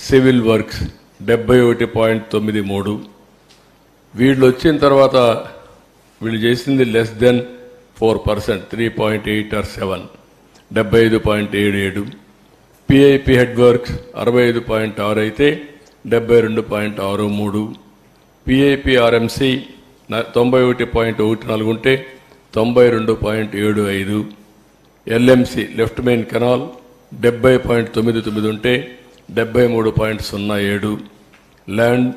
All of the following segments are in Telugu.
సివిల్ వర్క్స్ డెబ్బై ఒకటి పాయింట్ తొమ్మిది మూడు. వీళ్ళు వచ్చిన తర్వాత వీళ్ళు చేసింది less than four percent three point eight or seven డెబ్బై ఐదు పాయింట్ ఏడు ఏడు. పిఐపి హెడ్ వర్క్స్ అరవై ఐదు పాయింట్ ఆరు అయితే డెబ్బై రెండు పాయింట్ ఆరు మూడు. పిఐపి ఆర్ఎంసి తొంభై ఒకటి పాయింట్ ఒకటి నాలుగు ఉంటే తొంభై రెండు పాయింట్ ఏడు ఐదు ఎల్ఎంసి లెఫ్ట్ మెయిన్ కెనాల్ డెబ్బై పాయింట్ తొమ్మిది తొమ్మిది ఉంటే డెబ్బై మూడు పాయింట్ సున్నా ఏడు land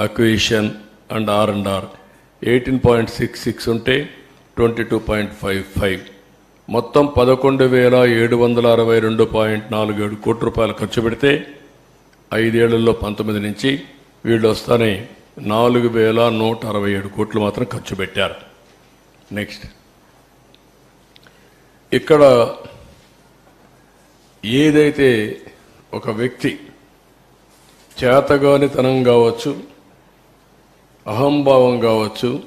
acquisition and R and R eighteen point six six ఉంటే twenty two point five five. మొత్తం పదకొండు వేల ఏడు వందల అరవై రెండు పాయింట్ నాలుగు ఏడు కోట్ల రూపాయలు ఖర్చు పెడితే ఐదేళ్ళలో పంతొమ్మిది నుంచి వీళ్ళు వస్తానే నాలుగు వేల నూట అరవై ఏడు కోట్లు మాత్రం ఖర్చు పెట్టారు. నెక్స్ట్. ఇక్కడ ఏదైతే ఒక వ్యక్తి చేతగానితనం కావచ్చు అహంభావం కావచ్చు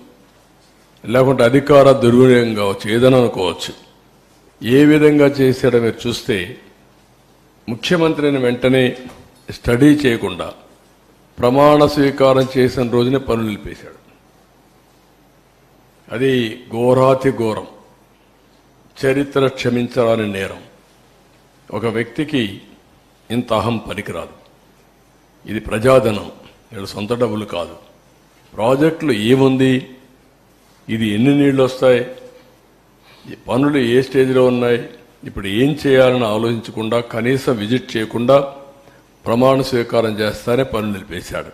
లేకుంటే అధికార దుర్వినియోగం కావచ్చు ఏదైనా అనుకోవచ్చు. ఏ విధంగా చేశాడో మీరు చూస్తే ముఖ్యమంత్రిని వెంటనే స్టడీ చేయకుండా ప్రమాణ స్వీకారం చేసిన రోజునే పనులు నిలిపేశాడు. అది ఘోరాతి ఘోరం. చరిత్ర క్షమించరాని నేరం. ఒక వ్యక్తికి ఇంత అహం పనికిరాదు. ఇది ప్రజాధనం ఇక్కడ సొంత డబ్బులు కాదు. ప్రాజెక్టులు ఏముంది? ఇది ఎన్ని నీళ్ళు వస్తాయి? ఈ పనులు ఏ స్టేజ్లో ఉన్నాయి? ఇప్పుడు ఏం చేయాలని ఆలోచించకుండా కనీసం విజిట్ చేయకుండా ప్రమాణ స్వీకారం చేస్తానే పనులు నిలిపేశాడు.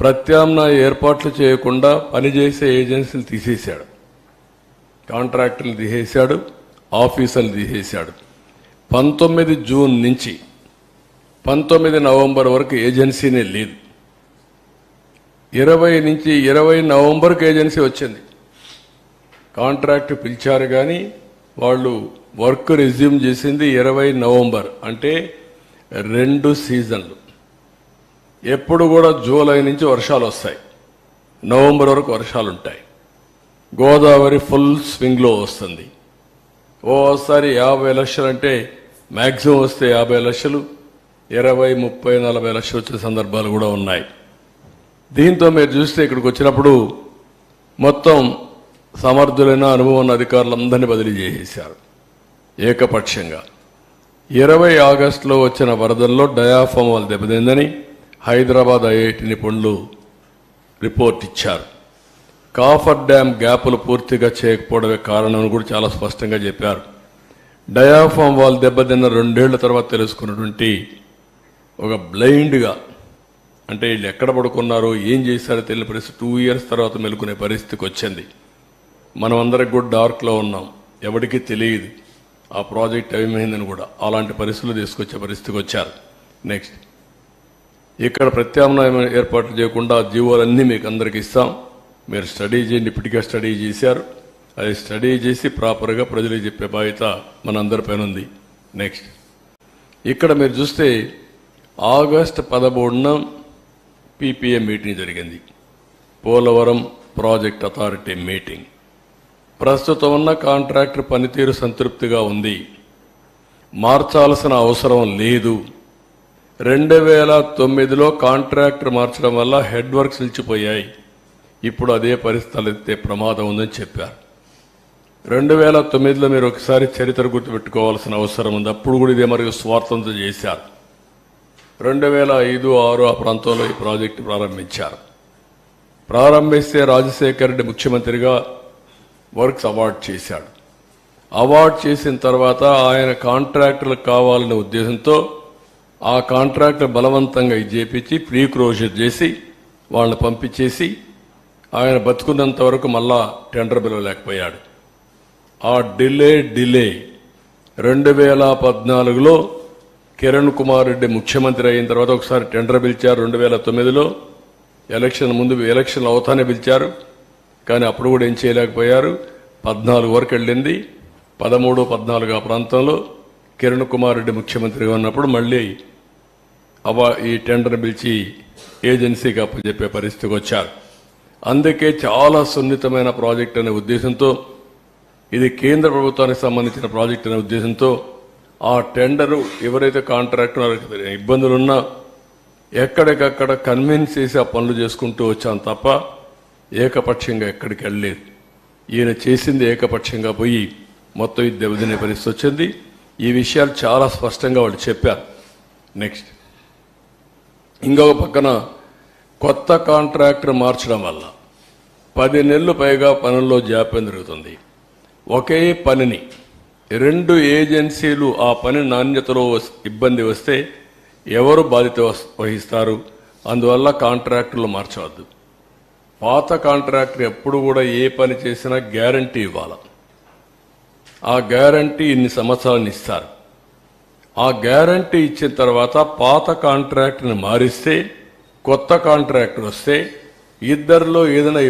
ప్రత్యామ్నాయ ఏర్పాట్లు చేయకుండా పనిచేసే ఏజెన్సీలు తీసేశాడు. కాంట్రాక్టులు తీసేశాడు ఆఫీసర్లు తీసేశాడు. పంతొమ్మిది జూన్ నుంచి పంతొమ్మిది నవంబర్ వరకు ఏజెన్సీనే లేదు. ఇరవై నుంచి ఇరవై నవంబర్కి ఏజెన్సీ వచ్చింది. కాంట్రాక్ట్ పిలిచారు కానీ వాళ్ళు వర్క్ రెజ్యూమ్ చేసింది ఇరవై నవంబర్ అంటే రెండు సీజన్లు. ఎప్పుడు కూడా జూలై నుంచి వర్షాలు వస్తాయి. నవంబర్ వరకు వర్షాలు ఉంటాయి. గోదావరి ఫుల్ స్వింగ్లో వస్తుంది. ఓసారి యాభై లక్షలు అంటే మ్యాక్సిమం వస్తే యాభై లక్షలు ఇరవై ముప్పై నలభై లక్షలు వచ్చే సందర్భాలు కూడా ఉన్నాయి. దీంతో మీరు చూస్తే ఇక్కడికి వచ్చినప్పుడు మొత్తం సమర్థులైన అనుభవం ఉన్న అధికారులందరినీ బదిలీ చేసేశారు. ఏకపక్షంగా. ఇరవై ఆగస్టులో వచ్చిన వరదల్లో డయాఫామ్ వాళ్ళు దెబ్బతిందని హైదరాబాద్ ఐఐటి నిపుణులు రిపోర్ట్ ఇచ్చారు. కాఫర్ డ్యామ్ గ్యాపులు పూర్తిగా చేయకపోవడమే కారణం కూడా చాలా స్పష్టంగా చెప్పారు. డయాఫామ్ వాల్ దెబ్బతిన్న రెండేళ్ళ తర్వాత తెలుసుకున్నటువంటి ఒక బ్లైండ్గా. అంటే వీళ్ళు ఎక్కడ పడుకున్నారో ఏం చేశారో తెలియని పరిస్థితి. టూ ఇయర్స్ తర్వాత మెలుకునే పరిస్థితికి వచ్చింది. మనం అందరికి కూడా డార్క్లో ఉన్నాం. ఎవరికీ తెలియదు. ఆ ప్రాజెక్ట్ ఏమైందని కూడా. అలాంటి పరిస్థితులు తీసుకొచ్చే పరిస్థితికి వచ్చారు. నెక్స్ట్ ఇక్కడ ప్రత్యామ్నాయం ఏర్పాటు చేయకుండా జీవోలన్నీ మీకు అందరికి ఇస్తాం. మీరు స్టడీ చేయండి. ఇప్పటికే స్టడీ చేశారు. అది స్టడీ చేసి ప్రాపర్గా ప్రజలకు చెప్పే బాధ్యత మనందరిపైన ఉంది. నెక్స్ట్ ఇక్కడ మీరు చూస్తే ఆగస్ట్ పదమూడున పీపీఏ మీటింగ్ జరిగింది. Polavaram project authority meeting. ప్రస్తుతం ఉన్న కాంట్రాక్టర్ పనితీరు సంతృప్తిగా ఉంది. మార్చాల్సిన అవసరం లేదు. రెండు వేల తొమ్మిదిలో కాంట్రాక్టర్ మార్చడం వల్ల హెడ్ వర్క్స్ నిలిచిపోయాయి. ఇప్పుడు అదే పరిస్థితులు ఎత్తే ప్రమాదం ఉందని చెప్పారు. రెండు వేల తొమ్మిదిలో మీరు ఒకసారి చరిత్ర గుర్తుపెట్టుకోవాల్సిన అవసరం ఉంది. అప్పుడు కూడా ఇదే మరియు స్వార్థంతో చేశారు. రెండు వేల ఐదు ఆరు ఆ ప్రాంతంలో ఈ ప్రాజెక్టు ప్రారంభించారు. ప్రారంభిస్తే రాజశేఖర్ రెడ్డి ముఖ్యమంత్రిగా వర్క్స్ అవార్డ్ చేశాడు. అవార్డ్ చేసిన తర్వాత ఆయన కాంట్రాక్టర్లకు కావాలనే ఉద్దేశంతో ఆ కాంట్రాక్టర్ బలవంతంగా చేపించి ప్రీ క్లోజర్ చేసి వాళ్ళని పంపించేసి ఆయన బతుకున్నంత వరకు మళ్ళా టెండర్ పిలవలేకపోయాడు ఆ డిలే డిలే రెండు వేల పద్నాలుగులో కిరణ్ కుమార్ రెడ్డి ముఖ్యమంత్రి అయిన తర్వాత ఒకసారి టెండర్ పిలిచారు రెండు వేల తొమ్మిదిలో. ఎలక్షన్ ముందు ఎలక్షన్ అవుతానే పిలిచారు. కానీ అప్పుడు కూడా ఏం చేయలేకపోయారు. పద్నాలుగు వరకు వెళ్ళింది. పదమూడు పద్నాలుగు ఆ ప్రాంతంలో కిరణ్ కుమార్ రెడ్డి ముఖ్యమంత్రిగా ఉన్నప్పుడు మళ్ళీ అవా ఈ టెండర్ పిలిచి ఏజెన్సీకి అప్పచెప్పే పరిస్థితికి వచ్చారు. అందుకే చాలా సున్నితమైన ప్రాజెక్ట్ అనే ఉద్దేశంతో ఇది కేంద్ర ప్రభుత్వానికి సంబంధించిన ప్రాజెక్ట్ అనే ఉద్దేశంతో ఆ టెండరు ఎవరైతే కాంట్రాక్టర్ ఇబ్బందులున్నా ఎక్కడికక్కడ కన్విన్స్ చేసి ఆ పనులు చేసుకుంటూ వచ్చాం తప్ప ఏకపక్షంగా ఎక్కడికి వెళ్ళలేదు. ఈయన చేసింది ఏకపక్షంగా పోయి మొత్తం ఇది దెబ్బతినే పరిస్థితి వచ్చింది. ఈ విషయాలు చాలా స్పష్టంగా వాళ్ళు చెప్పారు. నెక్స్ట్ ఇంకొక పక్కన కొత్త కాంట్రాక్టర్ మార్చడం వల్ల పది నెలలు పైగా పనుల్లో జాప్యం జరుగుతుంది. ఒకే పనిని రెండు ఏజెన్సీలు ఆ పని నాణ్యతలో ఇబ్బంది వస్తే ఎవరు బాధ్యత వహిస్తారు? అందువల్ల కాంట్రాక్టర్లు మార్చవద్దు. పాత కాంట్రాక్టర్ ఎప్పుడు కూడా ఏ పని చేసినా గ్యారంటీ ఇవ్వాలి. ఆ గ్యారంటీ ఇన్ని సంవత్సరాలను ఇస్తారు. ఆ గ్యారంటీ ఇచ్చిన తర్వాత పాత కాంట్రాక్ట్ని మారిస్తే కొత్త కాంట్రాక్టర్ వస్తే ఇద్దరిలో ఏదైనా